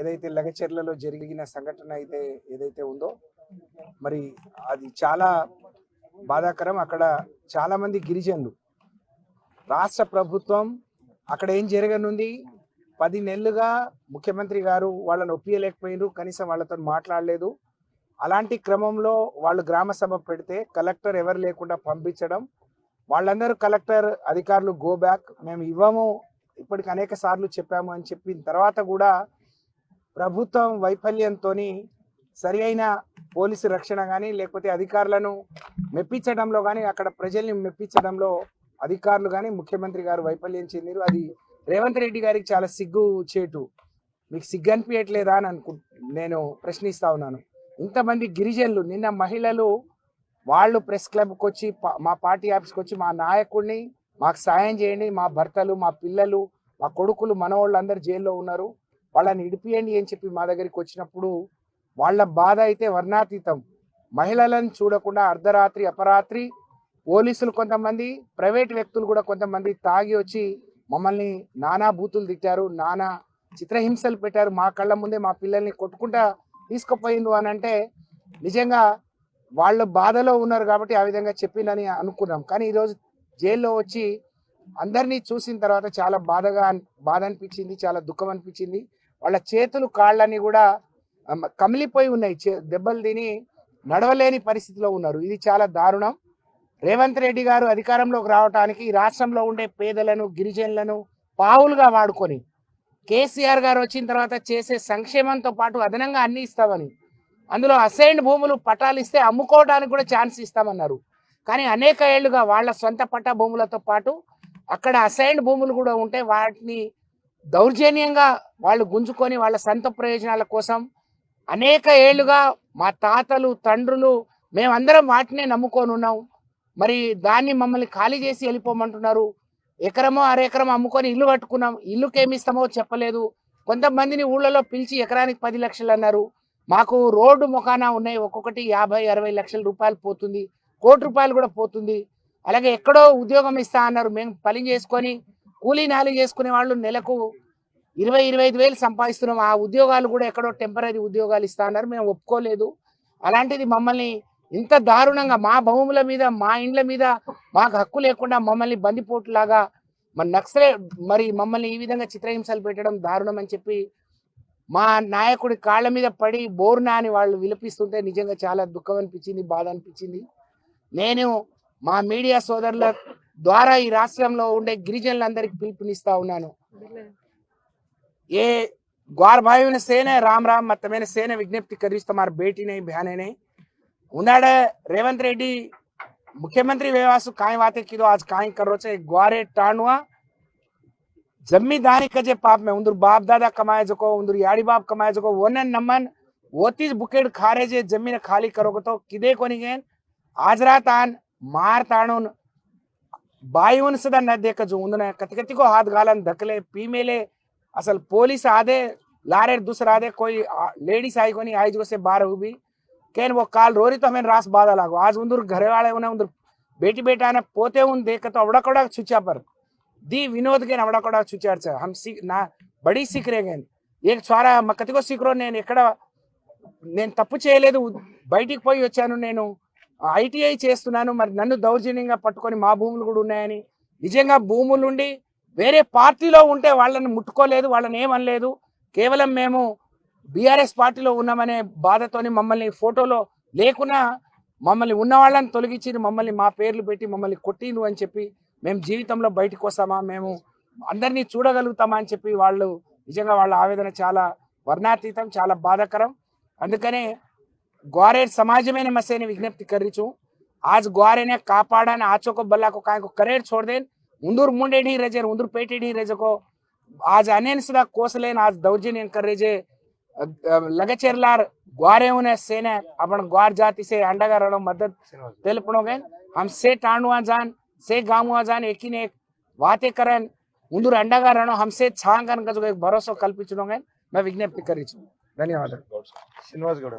ఏదైతే లగచెర్లలో జరిగిన సంఘటన అయితే ఏదైతే ఉందో మరి అది చాలా బాధాకరం. అక్కడ చాలా మంది గిరిజనులు రాష్ట్ర ప్రభుత్వం అక్కడ ఏం జరగనుంది? పది నెలలుగా ముఖ్యమంత్రి గారు వాళ్ళని ఒప్పియలేకపోయినారు కనీసం వాళ్ళతో మాట్లాడలేదు. అలాంటి క్రమంలో వాళ్ళు గ్రామ సభ పెడితే కలెక్టర్ ఎవరు లేకుండా పంపించడం వాళ్ళందరూ కలెక్టర్ అధికారులు గో బ్యాక్ మేము ఇవ్వము ఇప్పటికి అనేక సార్లు చెప్పాము అని చెప్పిన తర్వాత కూడా ప్రభుత్వం వైఫల్యంతో సరి అయిన పోలీసు రక్షణ కానీ లేకపోతే అధికారులను మెప్పించడంలో కానీ అక్కడ ప్రజల్ని మెప్పించడంలో అధికారులు కానీ ముఖ్యమంత్రి గారు వైఫల్యం చెందిరు. అది రేవంత్ రెడ్డి గారికి చాలా సిగ్గు చేటు. మీకు సిగ్గు అనిపించట్లేదా అని అనుకు నేను ప్రశ్నిస్తా ఉన్నాను. ఇంతమంది గిరిజనులు నిన్న మహిళలు వాళ్ళు ప్రెస్ క్లబ్కి వచ్చి మా పార్టీ ఆఫీస్కి వచ్చి మా నాయకుడిని మాకు సాయం చేయండి. మా భర్తలు మా పిల్లలు మా కొడుకులు మనవాళ్ళు అందరు జైల్లో ఉన్నారు. వాళ్ళని ఇడిపియండి అని చెప్పి మా దగ్గరికి వచ్చినప్పుడు వాళ్ళ బాధ అయితే వర్ణాతీతం. మహిళలను చూడకుండా అర్ధరాత్రి అపరాత్రి పోలీసులు కొంతమంది ప్రైవేట్ వ్యక్తులు కూడా కొంతమంది తాగి వచ్చి మమ్మల్ని నానా బూతులు తిట్టారు నానా చిత్రహింసలు పెట్టారు. మా కళ్ళ ముందే మా పిల్లల్ని కొట్టుకుంటా తీసుకుపోయిండు అని అంటే నిజంగా వాళ్ళు బాధలో ఉన్నారు కాబట్టి ఆ విధంగా చెప్పిందని అనుకున్నాం. కానీ ఈరోజు జైల్లో వచ్చి అందరినీ చూసిన తర్వాత చాలా బాధగా బాధ అనిపించింది చాలా దుఃఖం అనిపించింది. వాళ్ళ చేతులు కాళ్ళని కూడా కమిలిపోయి ఉన్నాయి. చే- దెబ్బలు తిని నడవలేని పరిస్థితిలో ఉన్నారు. ఇది చాలా దారుణం. రేవంత్ రెడ్డి గారు అధికారంలోకి రావడానికి ఈ రాష్ట్రంలో ఉండే పేదలను గిరిజనులను పావులుగా వాడుకొని కేసీఆర్ గారు వచ్చిన తర్వాత చేసే సంక్షేమంతో పాటు అదనంగా అన్ని ఇస్తామని అందులో అసైన్డ్ భూములు పట్టాలు ఇస్తే అమ్ముకోవడానికి కూడా ఛాన్స్ ఇస్తామన్నారు. కానీ అనేక ఏళ్ళుగా వాళ్ళ సొంత పట్టా భూములతో పాటు అక్కడ అసైన్డ్ భూములు కూడా ఉంటే వాటిని దౌర్జన్యంగా వాళ్ళు గుంజుకొని వాళ్ళ సొంత ప్రయోజనాల కోసం అనేక ఏళ్ళుగా మా తాతలు తండ్రులు మేమందరం వాటినే నమ్ముకొని ఉన్నాం. మరి దాన్ని మమ్మల్ని ఖాళీ చేసి వెళ్ళిపోమంటున్నారు. ఎకరమో అరెకరం అమ్ముకొని ఇల్లు కట్టుకున్నాం. ఇల్లుకి ఏమి ఇస్తామో చెప్పలేదు. కొంతమందిని ఊళ్ళలో పిలిచి ఎకరానికి పది లక్షలు అన్నారు. మాకు రోడ్డు మొఖాన ఉన్నాయి. ఒక్కొక్కటి యాభై అరవై లక్షల రూపాయలు పోతుంది. కోటి రూపాయలు కూడా పోతుంది. అలాగే ఎక్కడో ఉద్యోగం ఇస్తా అన్నారు. మేము పని చేసుకొని కూలీ నాలి చేసుకునే వాళ్ళు నెలకు ఇరవై ఇరవై ఐదు వేలు సంపాదిస్తున్నాం. ఆ ఉద్యోగాలు కూడా ఎక్కడో టెంపరీ ఉద్యోగాలు ఇస్తా అన్నారు. మేము ఒప్పుకోలేదు. అలాంటిది మమ్మల్ని ఇంత దారుణంగా మా భూముల మీద మా ఇండ్ల మీద మాకు హక్కు లేకుండా మమ్మల్ని బందిపోటులాగా మరి నక్సలే మరి మమ్మల్ని ఈ విధంగా చిత్రహింసలు పెట్టడం దారుణం అని చెప్పి మా నాయకుడి కాళ్ళ మీద పడి బోర్నా అని వాళ్ళు విలపిస్తుంటే నిజంగా చాలా దుఃఖం అనిపించింది బాధ అనిపించింది. నేను మా మీడియా సోదరుల ద్వారా ఈ రాష్ట్రంలో ఉండే గిరిజనులందరికీ పిలుపునిస్తా ఉన్నాను ये ग्वार भाइयों ने सेन है राम राम मत मैंने सेन विज्ञप्ति करी तुम्हारी बेटी नहीं बहने नहीं उन्हाड़े रेवंत रेड्डी मुख्यमंत्री व्यवासु काई बातें की आज काई करो छे ग्वारे टाणुआ जमींदारी कजे पाप में उंदर बाप दादा कमाए जको उंदर याड़ी बाप कमाए जको वनन नमन वोतीज बुकेड खारे जे जमीन खाली करोगे तो किदे कोनी गेन आज रात आन मार ताणून ಬಾಯಿವನ್ಸದ ನದ್ಯಕ ಜೂಂದನ ಕತಕತಿको हाथ गालन धकले पीमेले असल पुलिस आधे लारे दूसरा आधे कोई लेडीस आई कोनी आई जो से बार हुई केन वो काल रोरी तो हमें रास बाधा लागो आज उन्दुर घरे वाले उन्हें उन्दुर बेटी बेटा ने पोते उन देख तो अवड़ा कड़ा छुचा पर दी विनोद के अवड़ा कड़ा छुचा अर्चा हम सीख ना बड़ी सीख रहे गए एक छोरा मकति को सीख रो ने एकड़ा నేను తప్పు చేయలేదు బయటికి పోయి వచ్చాను నేను ఐటీఐ చేస్తున్నాను మరి నన్ను దౌర్జన్యంగా పట్టుకొని మా భూములు కూడా ఉన్నాయని. నిజంగా భూములు ఉండి వేరే పార్టీలో ఉంటే వాళ్ళని ముట్టుకోలేదు వాళ్ళని ఏమనలేదు. కేవలం మేము బీఆర్ఎస్ పార్టీలో ఉన్నామనే బాధతోని మమ్మల్ని ఫోటోలో లేకున్నా మమ్మల్ని ఉన్న వాళ్ళని తొలగించి మమ్మల్ని మా పేర్లు పెట్టి మమ్మల్ని కొట్టిండు అని చెప్పి మేము జీవితంలో బయటకు వస్తామా మేము అందరినీ చూడగలుగుతామా అని చెప్పి వాళ్ళు నిజంగా వాళ్ళ ఆవేదన చాలా వర్ణాతీతం చాలా బాధాకరం. అందుకనే ગોરેજ સમાજ મેં મસે એની વિજ્ઞપ્તિ કરી છું આજ ગોરેને કાપાડ અને આચો કો બલ્લા કો કાંઈ કો કરેડ છોડ દેન ઉંદર મુંડે ઢી રજે ઉંદર પેટે ઢી રજે કો આજ અનેન સદા કોસલેન આજ દૌજીને કરે જે లగచెర్లార్ గోరేవునే సేనే అప్పుడు గోర్ జాతి సే అండగా రణం మద్దతు తెలుపునోగే హమ్ సే టాండువా జాన్ సే గామువా జాన్ ఎక్కినే వాతే కరన్. ముందు అండగా రణం హమ్ సే ఛాంగన్ గజ భరోసా కల్పించడం మే విజ్ఞప్తి కరించు ధన్యవాదాలు. శ్రీనివాస్ గౌడ్.